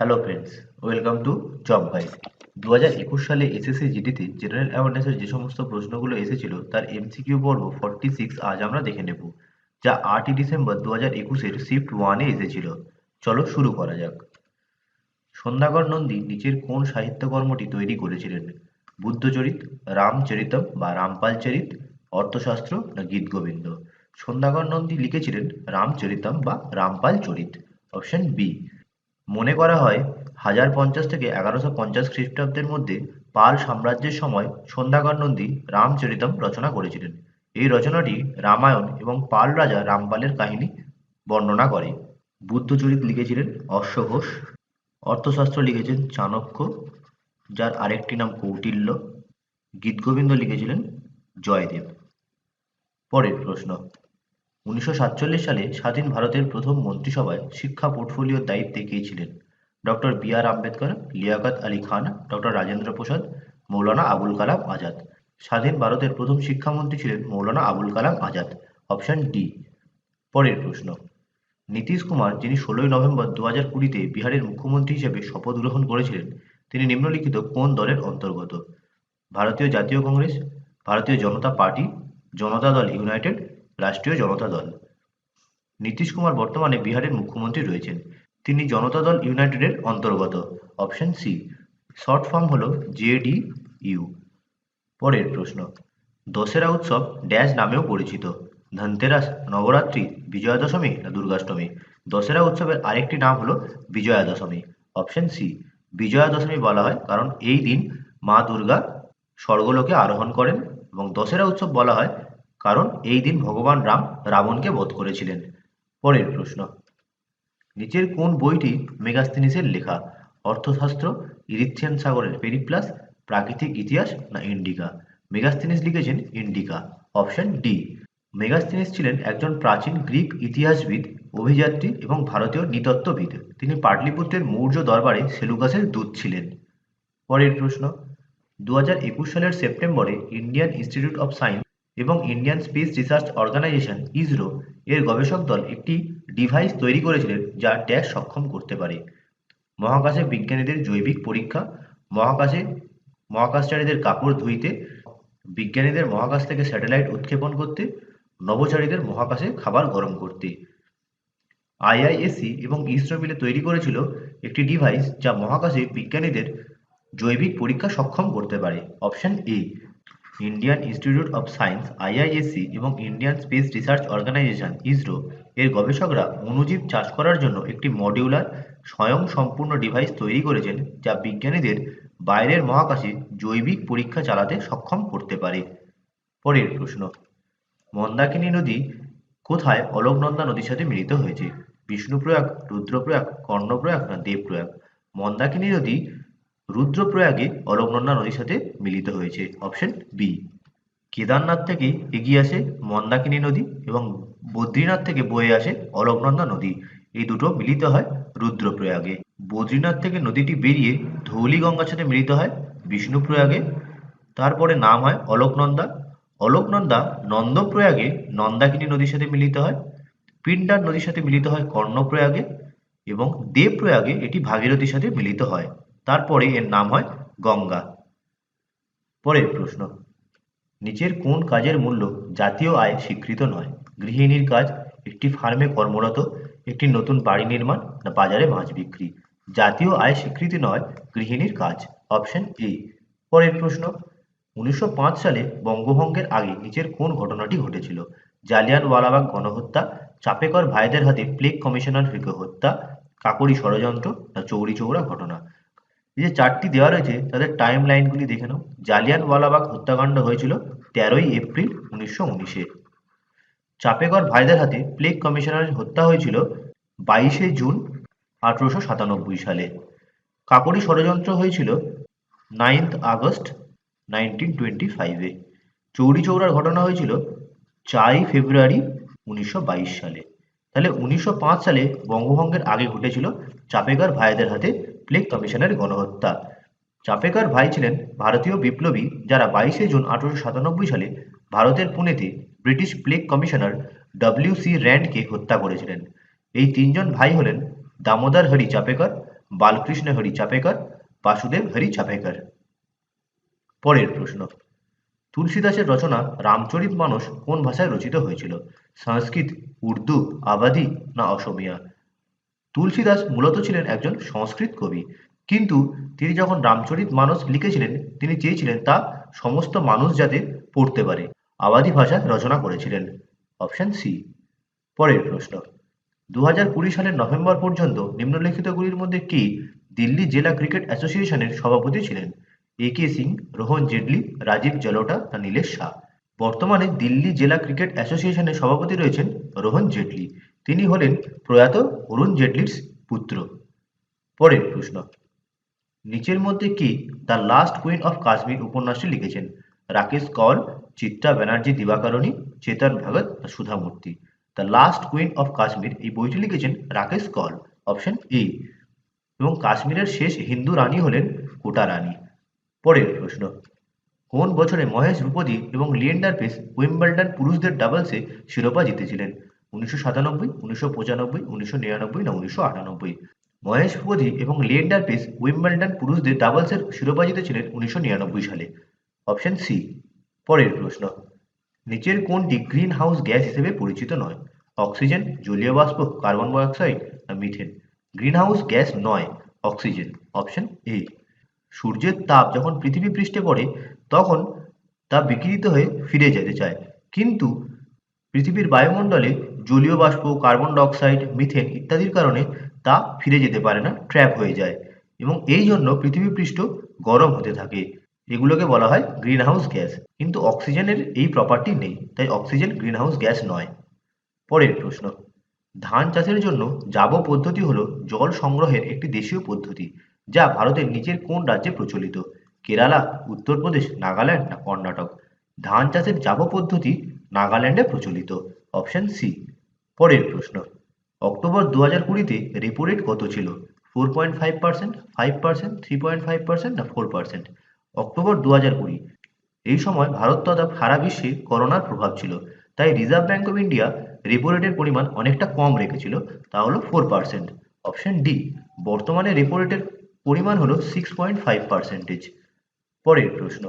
Hello friends welcome to job guide দু হাজার একুশ সালে এসএসসি জিডিতে জেনারেল অ্যাওয়ারনেসের যে সমস্ত প্রশ্নগুলো এসেছিল, তার এমসিকিউ পর্ব ফর্টি সিক্স আজ আমরা দেখে নেব, যা আটই ডিসেম্বর দু হাজার একুশের শিফট ওয়ানে এসেছিল। চলো শুরু করা যাক। সন্ধ্যাকর নন্দী নিচের কোন সাহিত্যকর্মটি তৈরি করেছিলেন? বুদ্ধচরিত, রামচরিতম বা রামপাল চরিত, অর্থশাস্ত্র না গীতগোবিন্দ সন্ধ্যাকর নন্দী লিখেছিলেন রামচরিতম বা রামপাল চরিত। অপশন বি মনে করা হয় হাজার পঞ্চাশ থেকে এগারোশো পঞ্চাশ খ্রিস্টাব্দের মধ্যে পাল সাম্রাজ্যের সময় সন্ধ্যাকর নন্দী রামচরিতম রচনা করেছিলেন। এই রচনাটি রামায়ণ এবং পাল রাজা রামপালের কাহিনী বর্ণনা করে। বুদ্ধচরিত লিখেছিলেন অশ্বঘোষ, অর্থশাস্ত্র লিখেছেন চাণক্য, যার আরেকটি নাম কৌটিল্য, গীতগোবিন্দ লিখেছিলেন জয়দেব। পরের প্রশ্ন। উনিশশো সাতচল্লিশ সালে স্বাধীন ভারতের প্রথম মন্ত্রিসভায় শিক্ষা পোর্টফোলিওর দায়িত্বে কে ছিলেন? Doctor B R Ambedkar, Liaquat Ali Khan, doctor Rajendra Prasad, Maulana Abul Kalam Azad. স্বাধীন ভারতের প্রথম শিক্ষামন্ত্রী ছিলেন মৌলানা আবুল কালাম আজাদ। অপশন ডি, পরের প্রশ্ন। নীতিশ কুমার, যিনি ষোলোই নভেম্বর দু হাজার কুড়িতে বিহারের মুখ্যমন্ত্রী হিসেবে শপথ গ্রহণ করেছিলেন, তিনি নিম্নলিখিত কোন দলের অন্তর্গত? ভারতীয় জাতীয় কংগ্রেস, ভারতীয় জনতা পার্টি, জনতা দল ইউনাইটেড রাষ্ট্রীয় জনতা দল। নীতিশ কুমার বর্তমানে বিহারের মুখ্যমন্ত্রী রয়েছেন। তিনি জনতা দল ইউনাইটেডের অন্তর্গত। অপশন সি, শর্ট ফর্ম হল জেডি ইউ। পরের প্রশ্ন, দশেরা উৎসব ড্যাশ নামেও পরিচিত। ধনতেরাস, নবরাত্রি বিজয়া দশমী না দুর্গাষ্টমী? দশেরা উৎসবের আরেকটি নাম হলো বিজয়া দশমী অপশন সি বিজয়া দশমী বলা হয় কারণ এই দিন মা দুর্গা স্বর্গলোকে আরোহণ করেন এবং দশেরা উৎসব বলা হয় কারণ এই দিন ভগবান রাম রাবণকে বধ করেছিলেন। পরের প্রশ্ন, নিচের কোন বইটি মেগাস্তিনিসের লেখা? অর্থশাস্ত্র, ইরিথিয়ান সাগরের পেরিপ্লাস, প্রাকৃতিক ইতিহাস না ইন্ডিকা? মেগাস্তিনিস লিখেছেন ইন্ডিকা। অপশন ডি মেগাস্তিনিস ছিলেন একজন প্রাচীন গ্রিক ইতিহাসবিদ, অভিযাত্রী এবং ভারতীয় নৃতত্ত্ববিদ। তিনি পাটলিপুত্রের মৌর্য দরবারে সেলুকাসের দূত ছিলেন। পরের প্রশ্ন দু হাজার একুশ সালের সেপ্টেম্বরে ইন্ডিয়ান ইনস্টিটিউট অফ সায়েন্স এবং Indian Space Research Organisation ISRO এর গবেষক দল একটি ডিভাইস তৈরি করেছিলেন যা ড্যাশ সক্ষম করতে পারে। মহাকাশে বিজ্ঞানীদের জৈবিক পরীক্ষা, মহাকাশে মহাকাশচারীদের কাপড় ধুইতে, বিজ্ঞানীদের মহাকাশ থেকে স্যাটেলাইট উৎক্ষেপণ করতে, নভোচারীদের মহাকাশে খাবার গরম করতে। আইআইএসসি এবং ইসরো মিলে তৈরি করেছিল একটি ডিভাইস যা মহাকাশে বিজ্ঞানীদের জৈবিক পরীক্ষা সক্ষম করতে পারে। Option A Indian Institute of Science IISc এবং Indian Space Research Organisation ISRO এর গবেষকরা অণুজীব চাষ করার জন্য একটি মডিউলার স্বয়ং সম্পূর্ণ ডিভাইস তৈরি করেছেন যা বিজ্ঞানীদের বাইরের মহাকাশে জৈবিক পরীক্ষা চালাতে সক্ষম করতে পারে। পরের প্রশ্ন, মন্দাকিনী নদী কোথায় অলোকনন্দা নদীর সাথে মিলিত হয়েছে? বিষ্ণুপ্রয়াগ, রুদ্রপ্রয়াগ, কর্ণপ্রয়াগ না দেবপ্রয়াগ? মন্দাকিনী নদী রুদ্রপ্রয়াগে অলোকনন্দা নদীর সাথে মিলিত হয়েছে। অপশন বি, কেদারনাথ থেকে এগিয়ে আসে মন্দাকিনী নদী এবং বদ্রীনাথ থেকে বয়ে আসে অলোকনন্দা নদী। এই দুটো মিলিত হয় রুদ্রপ্রয়াগে। বদ্রীনাথ থেকে নদীটি বেরিয়ে ধৌলি গঙ্গার সাথে মিলিত হয় বিষ্ণুপ্রয়াগে। তারপরে নাম হয় অলোকনন্দা। অলোকনন্দা নন্দপ্রয়াগে নন্দাকিনী নদীর সাথে মিলিত হয়। পিন্ডার নদীর সাথে মিলিত হয় কর্ণপ্রয়াগে এবং দেবপ্রয়াগে এটি ভাগীরথীর সাথে মিলিত হয়। তারপরে এর নাম হয় গঙ্গা। পরের প্রশ্ন, নিচের কোন কাজের মূল্য জাতীয় আয় স্বীকৃত নয়? গৃহিণীর কাজ, একটি ফার্মে কর্মরত, একটি নতুন বাড়ি নির্মাণ না বাজারে মাছ বিক্রি? জাতীয় আয় স্বীকৃতি নয়, গৃহিণীর কাজ। Option A. পরের প্রশ্ন, উনিশশো পাঁচ সালে বঙ্গভঙ্গের আগে নিচের কোন ঘটনাটি ঘটেছিল? জালিয়ানওয়ালাবাগ গণহত্যা, চাপেকর ভাইদের হাতে প্লেগ কমিশনার হত্যা কাকরি ষড়যন্ত্র না চৌরি চৌরা ঘটনা? এই যে চারটি দেওয়া রয়েছে, তাদের টাইম লাইনগুলি দেখে নাও। জালিয়ানওয়ালাবাগ হত্যাকাণ্ড হয়েছিল তেরোই এপ্রিল উনিশশো উনিশে। চাপেকর ভাইদের হাতে প্লেগ কমিশনারের হত্যা হয়েছিল বাইশে জুন আঠারোশো সাতানব্বই সালে। কাকরি ষড়যন্ত্র হয়েছিল নাইন্থ আগস্ট নাইনটিন টোয়েন্টি ফাইভে চৌরি চৌরার ঘটনা হয়েছিল চারই ফেব্রুয়ারি উনিশশো বাইশ সালে। তাহলে উনিশশো পাঁচ সালে বঙ্গভঙ্গের আগে ঘটেছিল চাপেকর ভাইদের হাতে প্লেগ কমিশনের গণহত্যা। চাপেকর ভাই ছিলেন ভারতীয় বিপ্লবী যারা বাইশে জুন আঠারোশো সাতানব্বই সালে ভারতের পুনেতে British plague commissioner W C র্যান্ডকে হত্যা করেছিলেন। এই তিনজন ভাই হলেন দামোদর হরি চাপেকর, বালকৃষ্ণ হরি চাপেকর, বাসুদেব হরি চাপেকর। পরের প্রশ্ন, তুলসীদাসের রচনা রামচরিত মানস কোন ভাষায় রচিত হয়েছিল? সংস্কৃত, উর্দু, আবাদি না অসমিয়া? তুলসীদাস মূলত ছিলেন একজন সংস্কৃত কবি। কিন্তু তিনি যখন রামচরিত মানস লিখেছিলেন, তিনি চেয়েছিলেন তা সমস্ত মানুষ যাতে পড়তে পারে। আবাদি ভাষা রচনা করেছিলেন। Option C. পরের প্রশ্ন। দু সালের নভেম্বর পর্যন্ত নিম্নলিখিতগুলির মধ্যে কি দিল্লি জেলা ক্রিকেট অ্যাসোসিয়েশনের সভাপতি ছিলেন? এ কে সিং, রোহন জেটলি, রাজীব জলোটা নীলেশ শাহ? বর্তমানে দিল্লি জেলা ক্রিকেট অ্যাসোসিয়েশনের সভাপতি রয়েছেন রোহন জেটলি। তিনি হলেন প্রয়াত অরুণ জেটলির পুত্র। পরের প্রশ্ন, নিচের মধ্যে কি the last queen of Kashmir উপন্যাসটি লিখেছেন? Rakesh Kaul, Chitra Banerjee, Divakaruni, Chetan Bhagat Sudha Murty. The last queen of Kashmir এই বইটি লিখেছেন রাকেশ কল, অপশন এ। এবং কাশ্মীরের শেষ হিন্দু রানী হলেন কোটা রানী। পরের প্রশ্ন, কোন বছরে মহেশ ভূপতি এবং লিয়েন্ডার পেস উইম্বলডন পুরুষদের ডাবলসে শিরোপা জিতেছিলেন? উনিশশো সাতানব্বই, উনিশশো পঁচানব্বই, উনিশশো নিরানব্বই না উনিশশো আটানব্বই। মহেশ ভূপতি এবং লিয়েন্ডার পেস উইম্বলডন পুরুষদের ডাবলসের শিরোপা জিতেছিলেন উনিশশো নিরানব্বই সালে। অপশন সি, পরের প্রশ্ন। নিচের কোনটি গ্রিন হাউস গ্যাস হিসেবে পরিচিত নয়? অক্সিজেন, জলীয় বাষ্প, কার্বন ডাইঅক্সাইড না মিথেন? গ্রিন হাউস গ্যাস নয়, অক্সিজেন। অপশন এ, সূর্যের তাপ যখন পৃথিবী পৃষ্ঠে পড়ে, তখন তা বিকিরিত হয়ে ফিরে যেতে চায়। কিন্তু পৃথিবীর বায়ুমণ্ডলে জলীয় বাষ্প কার্বন ডাইঅক্সাইড মিথেন ইত্যাদির কারণে তা ফিরে যেতে পারে না ট্র্যাপ হয়ে যায় এবং এই জন্য পৃথিবী পৃষ্ঠ গরম হতে থাকে। এগুলোকে বলা হয় গ্রিন হাউস গ্যাস কিন্তু অক্সিজেনের এই প্রপার্টি নেই, তাই অক্সিজেন গ্রিন হাউস গ্যাস নয়। পরের প্রশ্ন, ধান চাষের জন্য জাব পদ্ধতি হলো জল সংগ্রহের একটি দেশীয় পদ্ধতি, যা ভারতের নিচের কোন রাজ্যে প্রচলিত? কেরালা, উত্তরপ্রদেশ, নাগাল্যান্ড না কর্ণাটক? ধান চাষের জাব পদ্ধতি নাগাল্যান্ডে প্রচলিত। অপশন সি পরের প্রশ্ন। অক্টোবর দু হাজার কুড়িতে রেপো রেট কত ছিল? Four point five percent five percent three point five percent না ফোর পার্সেন্ট অক্টোবর দু হাজার কুড়ি। এই সময় ভারত তথা সারা বিশ্বে করোনার প্রভাব ছিল। তাই Reserve Bank of India repo রেটের পরিমাণ অনেকটা কম রেখেছিল, তা হলো ফোর পার্সেন্ট অপশন ডি বর্তমানে রেপো রেটের পরিমাণ হলো সিক্স পয়েন্ট ফাইভ পার্সেন্টেজ পরের প্রশ্ন,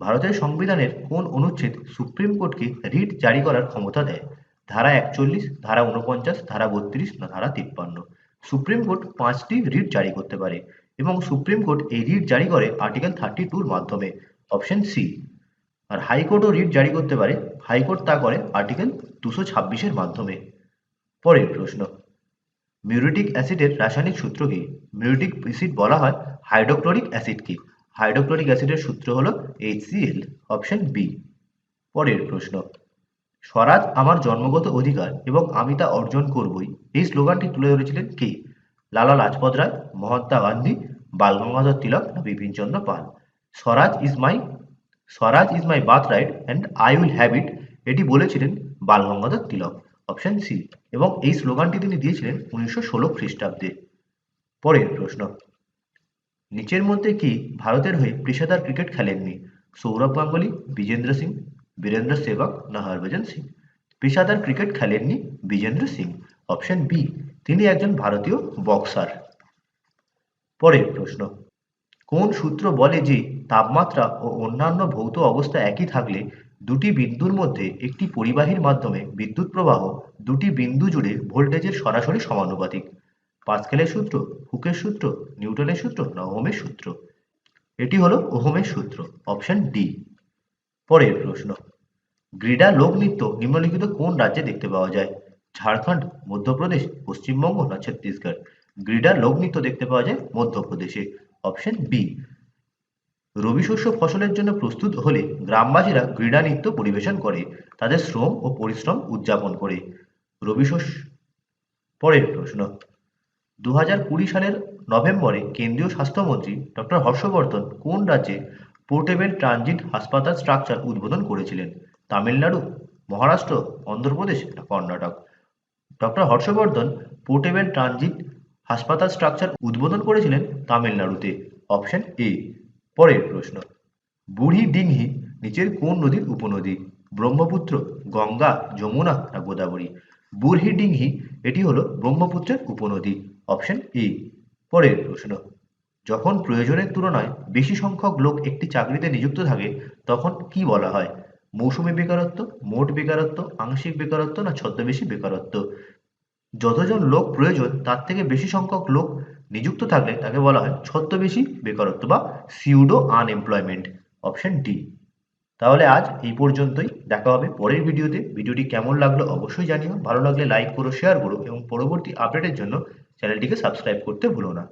ভারতের সংবিধানের কোন অনুচ্ছেদ সুপ্রিম কোর্টকে রিট জারি করার ক্ষমতা দেয়? ধারা একচল্লিশ, ধারা উনপঞ্চাশ ধারা বত্রিশ না ধারা তিপ্পান্ন। সুপ্রিম কোর্ট পাঁচটি রিট জারি করতে পারে এবং সুপ্রিম কোর্ট এই রিট জারি করে আর্টিকেল থার্টি টুর মাধ্যমে। অপশন সি, আর হাইকোর্টও রিট জারি করতে পারে। হাইকোর্ট তা করে আর্টিকেল দুশো ছাব্বিশের মাধ্যমে। পরের প্রশ্ন, মিউরিটিক অ্যাসিডের রাসায়নিক সূত্র কি? মিউরিটিক অ্যাসিড বলা হয় হাইড্রোক্লোরিক অ্যাসিডকে হাইড্রোক্লোরিক অ্যাসিডের সূত্র হলো এইচসিএল অপশন বি। পরের প্রশ্ন স্বরাজ আমার জন্মগত অধিকার এবং আমি তা অর্জন করবই। এই স্লোগানটি তুলে ধরেছিলেন কে? লালা লাজপত রায়, মহাত্মা গান্ধী বাল গঙ্গাধর তিলক না Bipin Chandra Pal. Swaraj is my, Swaraj is my birth right and I will have it, এটি বলেছিলেন বাল গঙ্গাধর তিলক, অপশন সি। এবং এই স্লোগানটি তিনি দিয়েছিলেন উনিশশো ষোলো খ্রিস্টাব্দে। পরের প্রশ্ন, নিচের মধ্যে কি ভারতের হয়ে পেশাদার ক্রিকেট খেলেননি? সৌরভ গাঙ্গুলি, বিজেন্দ্র সিং বীরেন্দ্র সেবক না হরভজন সিং। পেশাদার ক্রিকেট খেলেননি বিজেন্দ্র সিং। অপশন বি, তিনি একজন ভারতীয় বক্সার। পরের প্রশ্ন, কোন সূত্র বলে যে তাপমাত্রা ও অন্যান্য ভৌত অবস্থা একই থাকলে দুটি বিন্দুর মধ্যে একটি পরিবাহীর মাধ্যমে বিদ্যুৎ প্রবাহ দুটি বিন্দু জুড়ে ভোল্টেজের সরাসরি সমানুপাতিক? পাস্কেলের সূত্র, হুকের সূত্র, নিউটনের সূত্র না ওহমের সূত্র? এটি হলো ওহমের সূত্র। অপশন ডি পরের প্রশ্ন। গ্রিডা লোকনৃত্য নিম্নলিখিত কোন রাজ্যে দেখতে পাওয়া যায়? ঝাড়খণ্ড, মধ্যপ্রদেশ, পশ্চিমবঙ্গ না ছত্তিশগড়? গ্রিডা লোকনৃত্য দেখতে পাওয়া যায় মধ্যপ্রদেশে। অপশন বি, রবি শস্য ফসলের জন্য প্রস্তুত হলে গ্রামবাসীরা ক্রীড়া নৃত্য পরিবেশন করে, তাদের শ্রম ও পরিশ্রম উদযাপন করে। রবি শস্য, পরের প্রশ্ন দু কুড়ি সালের নভেম্বরে কেন্দ্রীয় স্বাস্থ্যমন্ত্রী ডক্টর হর্ষবর্ধন কোন রাজ্যে পোর্টেবল ট্রানজিট হাসপাতাল স্ট্রাকচার উদ্বোধন করেছিলেন। Tamil Nadu, Maharashtra, Andhra Pradesh Karnataka. Doctor Harsh Vardhan portable transit হাসপাতাল স্ট্রাকচার উদ্বোধন করেছিলেন তামিলনাড়ুতে। অপশন এ, পরের প্রশ্ন। বুড়ি ডিংহি নিচের কোন নদীর উপনদী? ব্রহ্মপুত্র, গঙ্গা, যমুনা না গোদাবরী? বুড়হি ডিংহি, এটি হলো ব্রহ্মপুত্রের উপনদী। অপশন এ, পরের প্রশ্ন। যখন প্রয়োজনের তুলনায় বেশি সংখ্যক লোক একটি চাকরিতে নিযুক্ত থাকে, তখন কি বলা হয়? মৌসুমী বেকারত্ব, মোট বেকারত্ব, আংশিক বেকারত্ব না ছদ্মবেশী বেকারত্ব? যতজন লোক প্রয়োজন, তার থেকে বেশি সংখ্যক লোক নিযুক্ত থাকলে তাকে বলা হয় ছদ্মবেশী বেকারত্ব বা সিউডো আনএমপ্লয়মেন্ট অপশন ডি তাহলে আজ এই পর্যন্তই। দেখা হবে পরের ভিডিওতে। ভিডিওটি কেমন লাগল অবশ্যই জানিও। ভালো লাগলে লাইক করো শেয়ার করো এবং পরবর্তী আপডেটের জন্য চ্যানেলটিকে সাবস্ক্রাইব করতে ভুলো না।